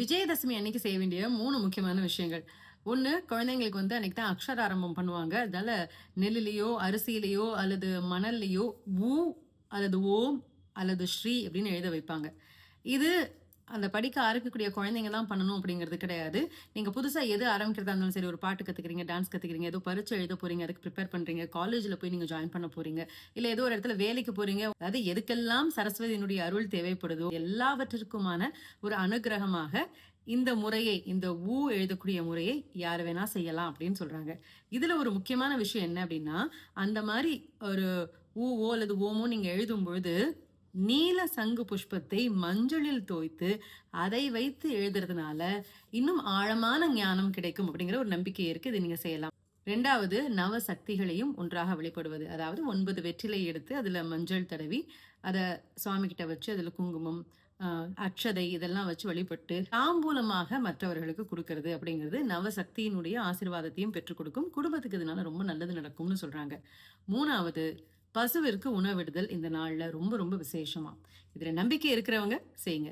விஜயதசமி அன்னைக்கு செய்ய வேண்டிய மூணு முக்கியமான விஷயங்கள். ஒன்று குழந்தைங்களுக்கு வந்து அன்னைக்கு தான் அக்ஷர ஆரம்பம் பண்ணுவாங்க. அதனால நெல்லுலேயோ அரிசியிலேயோ அல்லது மணல்லையோ ஊ அல்லது ஓம் அல்லது ஸ்ரீ அப்படின்னு எழுத வைப்பாங்க. இது அந்த படிக்க ஆரம்பிக்கக்கூடிய குழந்தைங்க தான் பண்ணணும் அப்படிங்கிறது கிடையாது. நீங்கள் புதுசாக எது ஆரம்பிக்கிறதா இருந்தாலும் சரி ஒரு பாட்டு கற்றுக்கிறீங்க டான்ஸ் கற்றுக்கிறீங்க ஏதோ பரிச்சை எழுத போகிறீங்க அதுக்கு ப்ரிப்பேர் பண்ணுறீங்க காலேஜில் போய் நீங்கள் ஜாயின் பண்ண போகிறீங்க இல்லை ஏதோ ஒரு இடத்துல வேலைக்கு போகிறீங்க அதாவது எதுக்கெல்லாம் சரஸ்வதியினுடைய அருள் தேவைப்படுதோ எல்லாவற்றிற்குமான ஒரு அனுகிரகமாக இந்த முறையை இந்த ஊ எழுதக்கூடிய முறையை யார் வேணா செய்யலாம் அப்படின்னு சொல்கிறாங்க இதில் ஒரு முக்கியமான விஷயம் என்ன அப்படின்னா அந்த மாதிரி ஒரு ஊவோ அல்லது ஓமோ நீங்கள் எழுதும் பொழுது நீல சங்கு புஷ்பத்தை மஞ்சளில் தோய்த்து அதை வைத்து எழுதுறதுனால இன்னும் ஆழமான ஞானம் கிடைக்கும் அப்படிங்கிற ஒரு நம்பிக்கை இருக்கு. இதை நீங்க செய்யலாம். ரெண்டாவது நவ சக்திகளையும் ஒன்றாக வெளிப்படுவது. அதாவது ஒன்பது வெற்றிலை எடுத்து அதில் மஞ்சள் தடவி அதை சுவாமி கிட்ட வச்சு அதில் குங்குமம் அட்சதை இதெல்லாம் வச்சு வழிபட்டு தாம்பூலமாக மற்றவர்களுக்கு கொடுக்கறது அப்படிங்கிறது நவசக்தியினுடைய ஆசீர்வாதத்தையும் பெற்றுக் கொடுக்கும். குடும்பத்துக்கு இதனால ரொம்ப நல்லது நடக்கும்னு சொல்றாங்க. மூணாவது பசுவிற்கு உணவிடுதல் இந்த நாளில் ரொம்ப ரொம்ப விசேஷமா. இதில் நம்பிக்கை இருக்கிறவங்க செய்யுங்க